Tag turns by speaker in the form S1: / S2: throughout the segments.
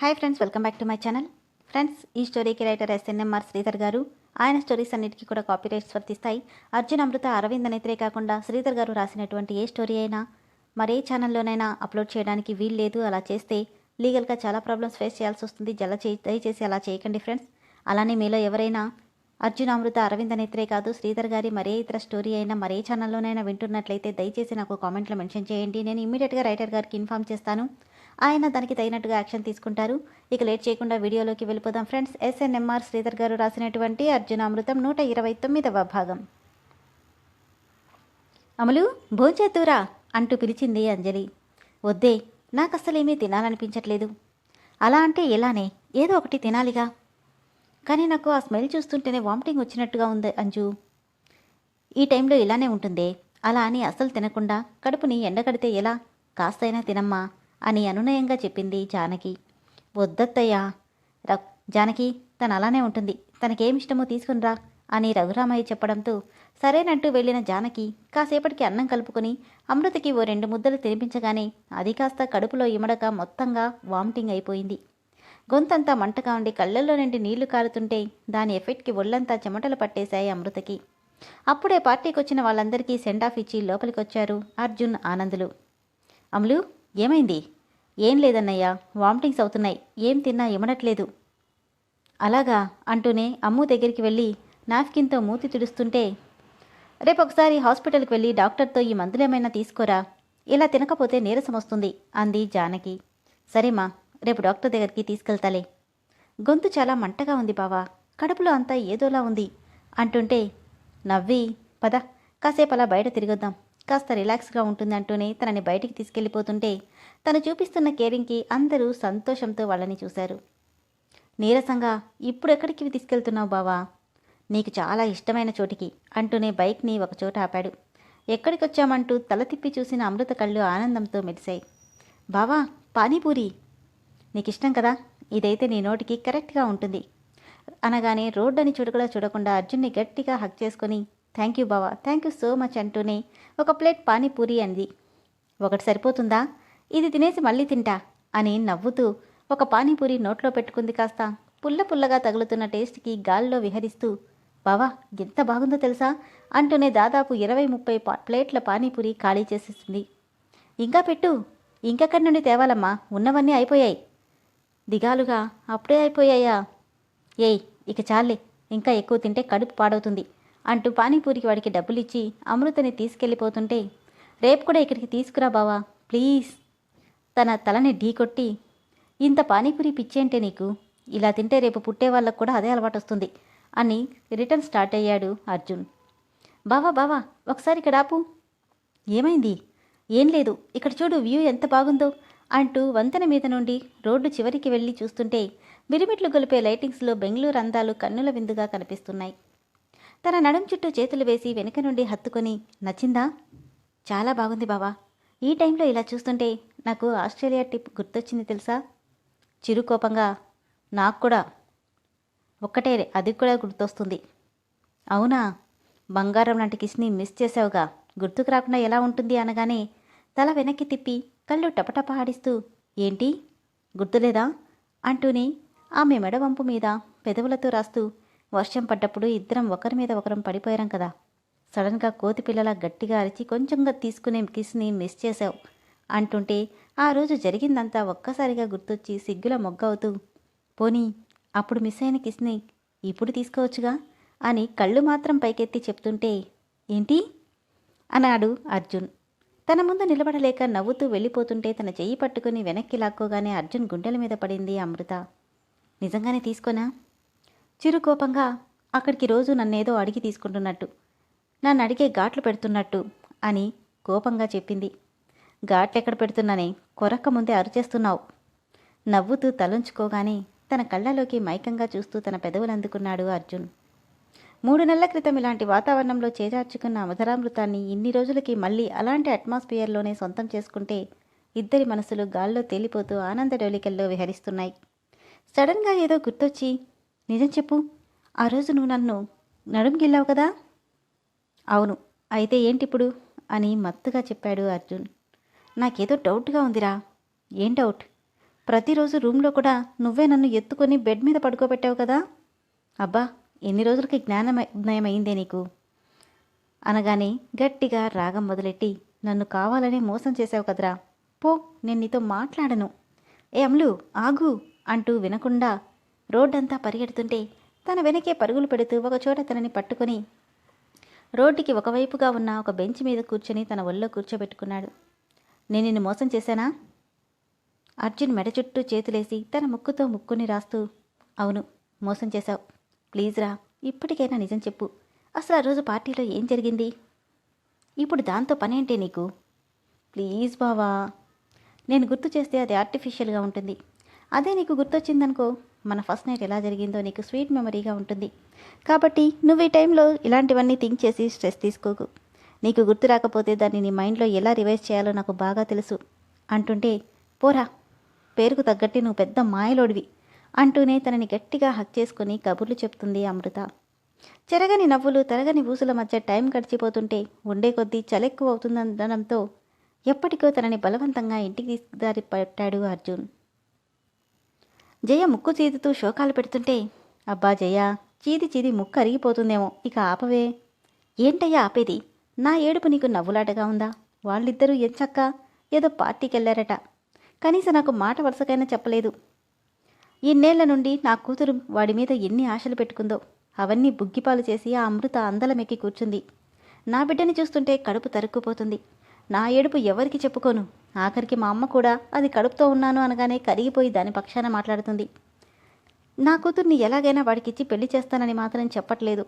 S1: Hi friends welcome back to my channel friends ఈ స్టోరీకి writer SNMR Sridhar గారు. ఆయన స్టోరీస్ అన్నిటికీ కూడా కాపీ రైట్స్ వర్తిస్తాయి. అర్జున్ అమృత అరవింద్ అనేతరే కాకుండా శ్రీధర్ గారు రాసినటువంటి ఏ స్టోరీ అయినా మరే ఛానల్లోనైనా అప్లోడ్ చేయడానికి వీలు లేదు. అలా చేస్తే లీగల్గా చాలా ప్రాబ్లమ్స్ ఫేస్ చేయాల్సి వస్తుంది. జల చే దయచేసి అలా చేయకండి ఫ్రెండ్స్ అలానే మీలో ఎవరైనా అర్జున్ అమృత అరవింద్ అనేత్రే కాదు శ్రీధర్ గారి మరే ఇతర స్టోరీ అయినా మరే ఛానల్లోనైనా వింటున్నట్లయితే దయచేసి నాకు కామెంట్లో మెన్షన్ చేయండి. నేను ఇమీడియట్గా రైటర్ గారికి ఇన్ఫామ్ చేస్తాను. ఆయన దానికి తగినట్టుగా యాక్షన్ తీసుకుంటారు. ఇక లేట్ చేయకుండా వీడియోలోకి వెళ్ళిపోదాం ఫ్రెండ్స్. ఎస్ఎన్ఎంఆర్ శ్రీధర్ గారు రాసినటువంటి అర్జునామృతం నూట ఇరవై తొమ్మిదవ భాగం. అమలు భోంచేద్దురా అంటూ పిలిచింది అంజలి. వద్దే నాకు అస్సలేమీ తినాలనిపించట్లేదు. అలా అంటే ఎలానే ఏదో ఒకటి తినాలిగా. కానీ నాకు ఆ స్మెల్ చూస్తుంటేనే వామిటింగ్ వచ్చినట్టుగా ఉంది అంజు. ఈ టైంలో ఇలానే ఉంటుందే అలా అని అస్సలు తినకుండా కడుపుని ఎండగడితే ఎలా? కాస్తైనా తినమ్మా. అని అనునయంగా చెప్పింది జానకి. వద్దత్తయ్యా ర జానకి తను అలానే ఉంటుంది. తనకేమిష్టమో తీసుకునిరా అని రఘురామయ్య చెప్పడంతో సరేనంటూ వెళ్ళిన జానకి కాసేపటికి అన్నం కలుపుకొని అమృతకి ఓ రెండు ముద్దలు తినిపించగానే అది కాస్త కడుపులో ఇమడక మొత్తంగా వామిటింగ్ అయిపోయింది. గొంతంతా మంటగా ఉండి కళ్ళల్లో నుండి నీళ్ళు కారుతుంటే దాని ఎఫెక్ట్కి ఒళ్ళంతా చెమటలు పట్టేశాయి అమృతకి. అప్పుడే పార్టీకి వచ్చిన వాళ్ళందరికీ సెండ్ ఆఫ్ ఇచ్చి లోపలికొచ్చారు అర్జున్ ఆనందులు. అమలు ఏమైంది? ఏం లేదన్నయ్యా. వామిటింగ్స్ అవుతున్నాయి. ఏం తిన్నా ఇమడట్లేదు అలాగా అంటూనే అమ్ము దగ్గరికి వెళ్ళి నాఫ్కిన్తో మూతి తుడుస్తుంటే రేపు ఒకసారి హాస్పిటల్కి వెళ్ళి డాక్టర్తో ఈ మందులేమైనా తీసుకోరా? ఇలా తినకపోతే నీరసం వస్తుంది అంది జానకి. సరేమా రేపు డాక్టర్ దగ్గరికి తీసుకెళ్తాలే. గొంతు చాలా మంటగా ఉంది బావా. కడుపులో అంతా ఏదోలా ఉంది అంటుంటే నవ్వి పద కాసేపు అలా బయట తిరిగొద్దాం. కాస్త రిలాక్స్గా ఉంటుంది అంటూనే తనని బయటికి తీసుకెళ్ళిపోతుంటే తను చూపిస్తున్న కేరింగ్కి అందరూ సంతోషంతో వాళ్ళని చూశారు. నీరసంగా ఇప్పుడు ఎక్కడికి తీసుకెళ్తున్నావు బావా? నీకు చాలా ఇష్టమైన చోటికి అంటూనే బైక్ని ఒకచోట ఆపాడు. ఎక్కడికొచ్చామంటూ తల తిప్పి చూసిన అమృత కళ్ళు ఆనందంతో మెరిశాయి బావా పానీపూరి? నీకు ఇష్టం కదా ఇదైతే నీ నోటికి కరెక్ట్గా ఉంటుంది అనగానే రోడ్డని చూడకుండా చూడకుండా అర్జున్ని గట్టిగా హక్ చేసుకొని థ్యాంక్ యూ బావా థ్యాంక్ యూ సో మచ్ అంటూనే ఒక ప్లేట్ పానీపూరి అంది. ఒకటి సరిపోతుందా? ఇది తినేసి మళ్ళీ తింటా అని నవ్వుతూ ఒక పానీపూరి నోట్లో పెట్టుకుంది కాస్త. పుల్ల పుల్లగా తగులుతున్న టేస్ట్కి గాల్లో విహరిస్తూ బావా ఎంత బాగుందో తెలుసా అంటూనే దాదాపు ఇరవై ముప్పై ప్లేట్ల పానీపూరి ఖాళీ చేసేసింది. ఇంకా పెట్టు. ఇంకెక్కడి నుండి తేవాలమ్మా? ఉన్నవన్నీ అయిపోయాయి. దిగాలుగా అప్పుడే అయిపోయాయా? ఏయ్ ఇక చాలే. ఇంకా ఎక్కువ తింటే కడుపు పాడవుతుంది. అంటూ పానీపూరికి వాడికి డబ్బులిచ్చి అమృతని తీసుకెళ్ళిపోతుంటే రేపు కూడా ఇక్కడికి తీసుకురా బావా ప్లీజ్. తన తలని ఢీకొట్టి ఇంత పానీపూరి పిచ్చేంటే నీకు? ఇలా తింటే రేపు పుట్టే వాళ్ళకు కూడా అదే అలవాటు వస్తుంది అని రిటర్న్ స్టార్ట్ అయ్యాడు అర్జున్. బావా బావా ఒకసారి ఇక్కడ ఆపు. ఏమైంది? ఏం లేదు ఇక్కడ చూడు వ్యూ ఎంత బాగుందో అంటూ వంతెన మీద నుండి రోడ్డు చివరికి వెళ్ళి చూస్తుంటే మిరిమిట్లు గొలిపే లైటింగ్స్లో బెంగళూరు అందాలు కన్నుల విందుగా కనిపిస్తున్నాయి. తన నడుం చుట్టూ చేతులు వేసి వెనుక నుండి హత్తుకొని నచ్చిందా? చాలా బాగుంది బావా. ఈ టైంలో ఇలా చూస్తుంటే నాకు ఆస్ట్రేలియా ట్రిప్ గుర్తొచ్చింది తెలుసా? చిరుకోపంగా నాకు కూడా. ఒక్కటే అది కూడా గుర్తొస్తుంది. అవునా? బంగారం లాంటి కిస్ని మిస్ చేసావుగా గుర్తుకు రాకుండా ఎలా ఉంటుంది అనగానే తల వెనక్కి తిప్పి కళ్ళు టపటప ఆడిస్తూ ఏంటి? గుర్తులేదా? అంటూనే ఆమె మెడవంపు మీద పెదవులతో రాస్తూ వర్షం పడ్డప్పుడు ఇద్దరం ఒకరి మీద ఒకరం పడిపోయాం కదా. సడన్గా కోతి పిల్లలా గట్టిగా అరిచి కొంచెంగా తీసుకునే కిస్ని మిస్ చేశావు అంటుంటే ఆ రోజు జరిగిందంతా ఒక్కసారిగా గుర్తొచ్చి సిగ్గుల మొగ్గవుతూ పోనీ అప్పుడు మిస్ అయిన కిస్ని ఇప్పుడు తీసుకోవచ్చుగా? అని కళ్ళు మాత్రం పైకెత్తి చెప్తుంటే ఏంటి? అన్నాడు అర్జున్. తన ముందు నిలబడలేక నవ్వుతూ వెళ్ళిపోతుంటే తన చెయ్యి పట్టుకుని వెనక్కి లాక్కోగానే అర్జున్ గుండెల మీద పడింది అమృత. నిజంగానే తీసుకోనా? చిరుకోపంగా అక్కడికి రోజు నన్నేదో అడిగి తీసుకుంటున్నట్టు నన్ను అడిగే ఘాట్లు పెడుతున్నట్టు అని కోపంగా చెప్పింది. ఘాట్లెక్కడ పెడుతున్నానే? కొరక్క ముందే అరుచేస్తున్నావు. నవ్వుతూ తలంచుకోగానే తన కళ్ళలోకి మైకంగా చూస్తూ తన పెదవులు అందుకున్నాడు అర్జున్. మూడు నెలల క్రితం ఇలాంటి వాతావరణంలో చేజార్చుకున్న మధురామృతాన్ని ఇన్ని రోజులకి మళ్ళీ అలాంటి అట్మాస్ఫియర్లోనే సొంతం చేసుకుంటే ఇద్దరి మనసులు గాల్లో తేలిపోతూ ఆనంద డోలికల్లో విహరిస్తున్నాయి. సడన్గా ఏదో గుర్తొచ్చి నిజం చెప్పు. ఆ రోజు నువ్వు నన్ను నడుం కదా? అవును. అయితే ఏంటిప్పుడు? అని మత్తుగా చెప్పాడు అర్జున్. నాకేదో డౌట్గా ఉందిరా. ఏం డౌట్? ప్రతిరోజు రూమ్లో కూడా నువ్వే నన్ను ఎత్తుకొని బెడ్ మీద పడుకోబెట్టావు కదా? అబ్బా ఎన్ని రోజులకి జ్ఞానమయమైందే నీకు? అనగానే గట్టిగా రాగం మొదలెట్టి నన్ను కావాలనే మోసం చేశావు కదరా. పో నేను నీతో మాట్లాడను. ఏ అమ్లు ఆగు అంటూ వినకుండా రోడ్డంతా పరిగెడుతుంటే తన వెనకే పరుగులు పెడుతూ ఒకచోట తనని పట్టుకొని రోడ్డుకి ఒకవైపుగా ఉన్న ఒక బెంచ్ మీద కూర్చొని తన ఒళ్ళో కూర్చోబెట్టుకున్నాడు. నేను నిన్ను మోసం చేశానా? అర్జున్ మెడ చుట్టూ చేతులేసి తన ముక్కుతో ముక్కుని రాస్తూ అవును మోసం చేశావు. ప్లీజ్ రా ఇప్పటికైనా నిజం చెప్పు. అసలు ఆ రోజు పార్టీలో ఏం జరిగింది? ఇప్పుడు దాంతో పనేంటే నీకు? ప్లీజ్ బావా నేను గుర్తు చేస్తే అది ఆర్టిఫిషియల్గా ఉంటుంది. అదే నీకు గుర్తొచ్చిందనుకో మన ఫస్ట్ నైట్ ఎలా జరిగిందో నీకు స్వీట్ మెమరీగా ఉంటుంది. కాబట్టి నువ్వు ఈ టైంలో ఇలాంటివన్నీ థింక్ చేసి స్ట్రెస్ తీసుకోకు. నీకు గుర్తు రాకపోతే దాన్ని నీ మైండ్లో ఎలా రివైజ్ చేయాలో నాకు బాగా తెలుసు. అంటుంటే పోరా పేరుకు తగ్గట్టి నువ్వు పెద్ద మాయలోడివి అంటూనే తనని గట్టిగా హక్ చేసుకుని కబుర్లు చెప్తుంది అమృత. చెరగని నవ్వులు తరగని ఊసుల మధ్య టైం గడిచిపోతుంటే ఉండే కొద్దీ చలెక్కువ అవుతుందనడంతో ఎప్పటికో తనని బలవంతంగా ఇంటికి దారి పట్టాడు అర్జున్. జయ ముక్కు చీదుతూ శోకాలు పెడుతుంటే అబ్బా జయ చీది చీది ముక్కు అరిగిపోతుందేమో ఇక ఆపవే. ఏంటయ్యా ఆపేది? నా ఏడుపు నీకు నవ్వులాటగా ఉందా? వాళ్ళిద్దరూ ఎంచక్క? ఏదో పార్టీకి వెళ్ళారట కనీసం నాకు మాట వరుసకైనా చెప్పలేదు. ఇన్నేళ్ళ నుండి నా కూతురు వాడి మీద ఎన్ని ఆశలు పెట్టుకుందో అవన్నీ బుగ్గిపాలు చేసి ఆ అమృత అందలమెక్కి కూర్చుంది. నా బిడ్డని చూస్తుంటే కడుపు తరుక్కుపోతుంది. నా ఏడుపు ఎవరికి చెప్పుకోను? ఆఖరికి మా అమ్మ కూడా అది కడుపుతో ఉన్నాను అనగానే కరిగిపోయి దాని పక్షాన మాట్లాడుతుంది. నా కూతుర్ని ఎలాగైనా వాడికిచ్చి పెళ్ళి చేస్తానని మాత్రం చెప్పట్లేదు.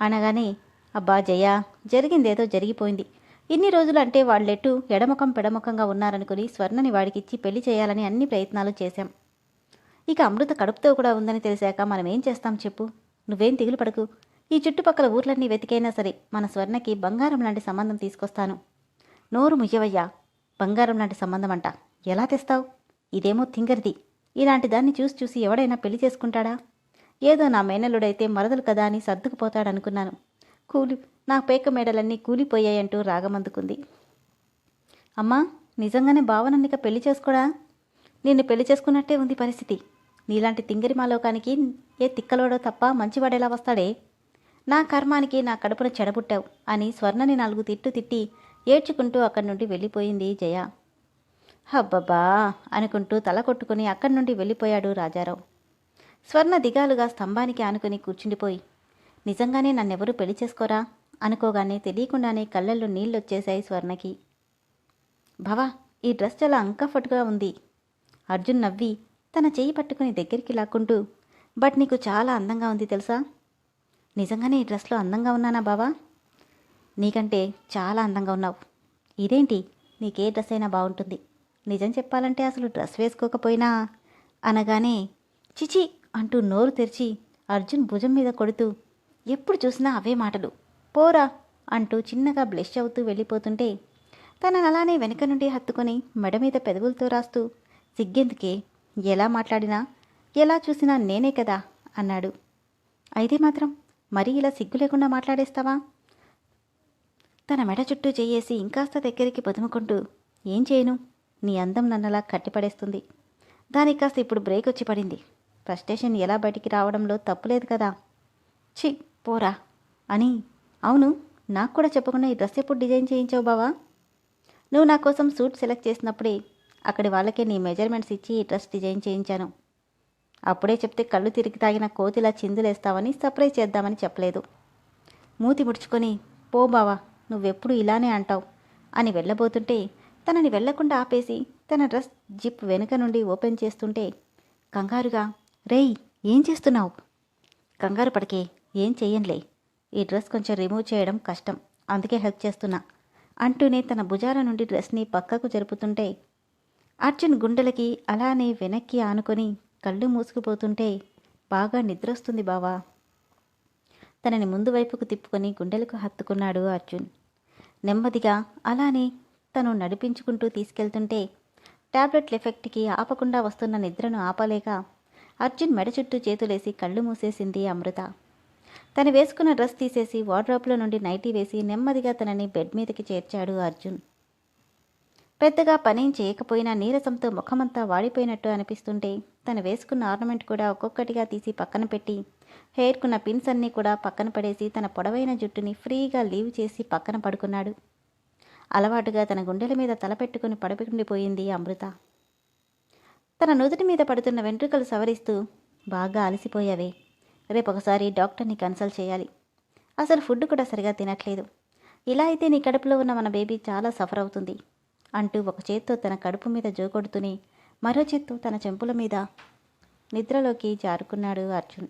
S1: అనగానే అబ్బా జయ జరిగిందేదో జరిగిపోయింది. ఇన్ని రోజులు అంటే వాళ్ళెట్టు ఎడముఖం పెడముఖంగా ఉన్నారనుకుని స్వర్ణని వాడికిచ్చి పెళ్ళి చేయాలని అన్ని ప్రయత్నాలు చేశాం. ఇక అమృత కడుపుతో కూడా ఉందని తెలిసాక మనం ఏం చేస్తాం చెప్పు? నువ్వేం దిగులు పడకు. ఈ చుట్టుపక్కల ఊర్లన్నీ వెతికైనా సరే మన స్వర్ణకి బంగారం లాంటి సంబంధం తీసుకొస్తాను. నోరు ముయ్యవయ్యా. బంగారం లాంటి సంబంధం అంట. ఎలా తెస్తావు? ఇదేమో తింగరిది. ఇలాంటి దాన్ని చూసి చూసి ఎవడైనా పెళ్ళి చేసుకుంటాడా? ఏదో నా మేనల్లుడైతే మరదలు కదా అని సర్దుకుపోతాడనుకున్నాను. కూలి నా పేక మేడలన్నీ కూలిపోయాయంటూ రాగమందుకుంది. అమ్మా నిజంగానే భావనన్నిక పెళ్ళి చేసుకోడా? నిన్ను పెళ్ళి చేసుకున్నట్టే ఉంది పరిస్థితి. నీలాంటి తింగరి మాలోకానికి ఏ తిక్కలోడో తప్ప మంచివాడేలా వస్తాడే? నా కర్మానికి నా కడుపున చెడబుట్టావు అని స్వర్ణని నాలుగు తిట్టు తిట్టి ఏడ్చుకుంటూ అక్కడి నుండి వెళ్ళిపోయింది జయ. హబ్బబ్బా అనుకుంటూ తల కొట్టుకుని అక్కడి నుండి వెళ్ళిపోయాడు రాజారావు. స్వర్ణ దిగాలుగా స్తంభానికి ఆనుకుని కూర్చుండిపోయి నిజంగానే నన్నెవరూ పెళ్ళి చేసుకోరా? అనుకోగానే తెలియకుండానే కళ్ళల్లో నీళ్ళొచ్చేశాయి స్వర్ణకి. భవా ఈ డ్రెస్ చాలా అంకఫట్గా ఉంది. అర్జున్ నవ్వి తన చేయి పట్టుకుని దగ్గరికి లాక్కుంటూ బట్ నీకు చాలా అందంగా ఉంది తెలుసా? నిజంగానే ఈ డ్రెస్లో అందంగా ఉన్నానా బావా నీకంటే చాలా అందంగా ఉన్నావు. ఇదేంటి? నీకే డ్రెస్ అయినా బాగుంటుంది. నిజం చెప్పాలంటే అసలు డ్రెస్ వేసుకోకపోయినా? అనగానే చిచి అంటూ నోరు తెరిచి అర్జున్ భుజం మీద కొడుతూ ఎప్పుడు చూసినా అవే మాటలు. పోరా అంటూ చిన్నగా బ్లెష్ అవుతూ వెళ్ళిపోతుంటే తనని అలానే వెనక నుండి హత్తుకొని మెడ మీద పెదవులతో రాస్తూ సిగ్గెందుకే? ఎలా మాట్లాడినా? ఎలా చూసినా నేనే కదా? అన్నాడు. అయితే మాత్రం మరీ ఇలా సిగ్గు లేకుండా మాట్లాడేస్తావా? తన మెడ చుట్టూ చేయేసి ఇంకాస్త దగ్గరికి పదుముకుంటూ ఏం చేయను? నీ అందం నన్నలా కట్టిపడేస్తుంది. దానికి కాస్త ఇప్పుడు బ్రేక్ వచ్చి పడింది. ఫ్రస్ట్రేషన్ ఎలా బయటికి రావడంలో తప్పులేదు కదా. చి పోరా. అని అవును నాకు కూడా చెప్పకుండా ఈ డ్రెస్ ఎప్పుడు డిజైన్ చేయించావు బావా? నువ్వు నా కోసం సూట్ సెలెక్ట్ చేసినప్పుడే అక్కడి వాళ్ళకే నీ మెజర్మెంట్స్ ఇచ్చి ఈ డ్రెస్ డిజైన్ చేయించాను. అప్పుడే చెప్తే కళ్ళు తిరిగి తాగిన కోతిలా చిందులేస్తావని సర్ప్రైజ్ చేద్దామని చెప్పలేదు. మూతి ముడుచుకొని పో బావా నువ్వెప్పుడు ఇలానే అంటావు అని వెళ్ళబోతుంటే తనని వెళ్ళకుండా ఆపేసి తన డ్రెస్ జిప్ వెనుక నుండి ఓపెన్ చేస్తుంటే కంగారుగా రేయ్ ఏం చేస్తున్నావు? కంగారు పడకే ఏం చెయ్యంలే ఈ డ్రెస్ కొంచెం రిమూవ్ చేయడం కష్టం అందుకే హెల్ప్ చేస్తున్నా అంటూనే తన భుజాల నుండి డ్రెస్ని పక్కకు జరుపుతుంటే అర్జున్ గుండెలకి అలానే వెనక్కి ఆనుకొని కళ్ళు మూసుకుపోతుంటే బాగా నిద్రొస్తుంది బావా. తనని ముందు వైపుకు తిప్పుకొని గుండెలకు హత్తుకున్నాడు అర్జున్. నెమ్మదిగా అలానే తను నడిపించుకుంటూ తీసుకెళ్తుంటే టాబ్లెట్ల ఎఫెక్ట్కి ఆపకుండా వస్తున్న నిద్రను ఆపలేక అర్జున్ మెడ చుట్టూ చేతులేసి కళ్ళు మూసేసింది అమృత. తను వేసుకున్న డ్రెస్ తీసేసి వార్డ్రోబ్లో నుండి నైటీ వేసి నెమ్మదిగా తనని బెడ్ మీదకి చేర్చాడు అర్జున్. పెద్దగా పనేం చేయకపోయినా నీరసంతో ముఖమంతా వాడిపోయినట్టు అనిపిస్తుంటే తను వేసుకున్న ఆర్నమెంట్ కూడా ఒక్కొక్కటిగా తీసి పక్కన పెట్టి హెయిర్కున్న పిన్స్ అన్నీ కూడా పక్కన పడేసి తన పొడవైన జుట్టుని ఫ్రీగా లీవ్ చేసి పక్కన పడుకున్నాడు. అలవాటుగా తన గుండెల మీద తలపెట్టుకుని పడుకుండిపోయింది అమృత. తన నుదుటి మీద పడుతున్న వెంట్రుకలు సవరిస్తూ బాగా అలసిపోయావే. రేపు ఒకసారి డాక్టర్ని కన్సల్ట్ చేయాలి. అసలు ఫుడ్ కూడా సరిగా తినట్లేదు. ఇలా అయితే నీ కడుపులో ఉన్న మన బేబీ చాలా సఫర్ అవుతుంది. అంటూ ఒక చేత్తో తన కడుపు మీద జోకొడుతూనే మరో చేత్తో తన చెంపుల మీద నిద్రలోకి జారుకున్నాడు అర్జున్.